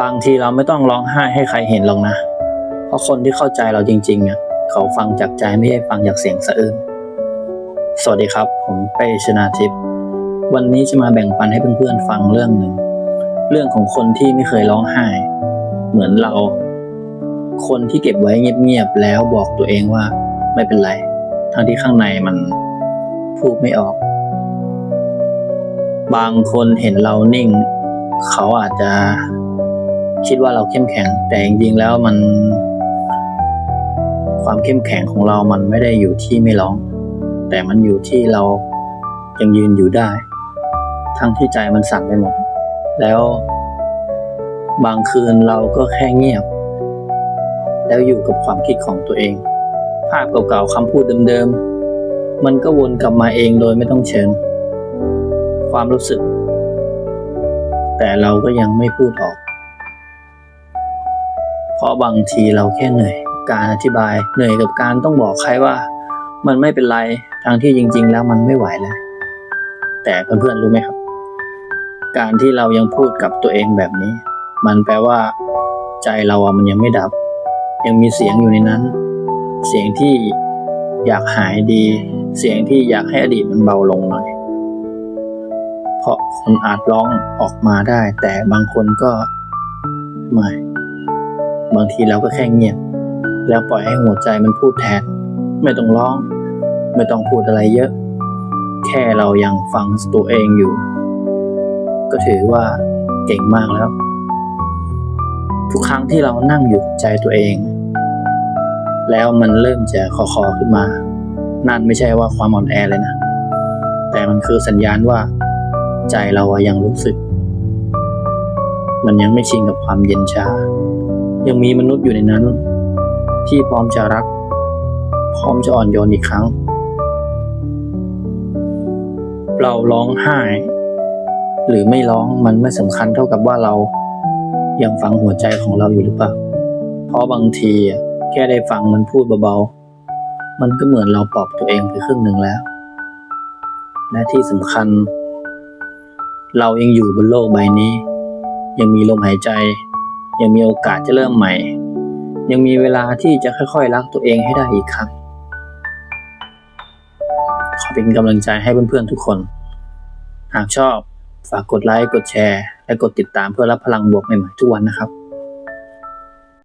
บางทีเราไม่ต้องร้องไห้ให้ใครเห็นหรอกนะ เพราะคนที่เข้าใจเราจริงๆอะเขาฟังจากใจไม่ใช่ฟังจากเสียงสะอื้นสวัสดีครับ ผมเป้ชนาทิพย์วันนี้จะมาแบ่งปันให้เพื่อนๆฟังเรื่องหนึ่ง เรื่องของคนที่ไม่เคยร้องไห้ เหมือนเรา คนที่เก็บไว้เงียบๆแล้วบอกตัวเองว่า ไม่เป็นไร ทั้งที่ข้างในมันพูดไม่ออก บางคนเห็นเรานิ่ง เขาอาจจะ คิดว่าเราเข้มแข็ง แต่จริงๆแล้วมัน ความเข้มแข็งของเรามันไม่ได้อยู่ที่ไม่ร้อง แต่มันอยู่ที่เรายังยืนอยู่ได้ ทั้งที่ใจมันสั่นไปหมด แล้วบางคืนเราก็แค่เงียบ แล้วอยู่กับความคิดของตัวเอง ภาพเก่าๆคำพูดเดิมๆ มันก็วนกลับมาเองโดยไม่ต้องเชิญ ความรู้สึก แต่เราก็ยังไม่พูดออก เพราะบางทีเราแค่เหนื่อยการอธิบายเหนื่อยกับการต้องบอกใครว่า มันไม่เป็นไรทั้งที่จริง ๆ แล้วมันไม่ไหวเลยแต่เพื่อนๆรู้ไหมครับ การที่เรายังพูดกับตัวเองแบบนี้ มันแปลว่า ใจเราอะมันยังไม่ดับ ยังมีเสียงอยู่ในนั้น เสียงที่อยากหายดี เสียงที่อยากให้อดีตมันเบาลงหน่อยเพราะคนอาจร้องออกมาได้ แต่บางคนก็ไม่ บางทีเราก็แค่เงียบ แล้วปล่อยให้หัวใจมันพูดแทน ไม่ต้องร้อง ไม่ต้องพูดอะไรเยอะ แค่เรายังฟังตัวเองอยู่ ก็ถือว่าเก่งมากแล้ว ทุกครั้งที่เรานั่งอยู่ใจตัวเอง แล้วมันเริ่มจะคอคอขึ้นมา นั่นไม่ใช่ว่าความอ่อนแอเลยนะ แต่มันคือสัญญาณว่า ใจเรายังรู้สึก มันยังไม่ชินกับความเย็นชา ยังมีมนุษย์อยู่ในนั้น ที่พร้อมจะรัก พร้อมจะอ่อนโยนอีกครั้ง เราร้องไห้ หรือไม่ร้องมันไม่สำคัญเท่ากับว่าเรายังฟังหัวใจของเราอยู่หรือเปล่า เพราะบางทีแค่ได้ฟังมันพูดเบาๆ มันก็เหมือนเราปลอบตัวเองไปครึ่งหนึ่งแล้ว และที่สำคัญ เรายังอยู่บนโลกใบนี้ ยังมีลมหายใจ ยังมีโอกาสจะเริ่มใหม่ ยังมีเวลาที่จะค่อยๆ รักตัวเองให้ได้อีกครั้งขอเป็นกำลังใจให้เพื่อนๆทุกคน หากชอบฝากกดไลค์ กดแชร์ และกดติดตามเพื่อรับพลังบวกใหม่ๆทุกวันนะครับ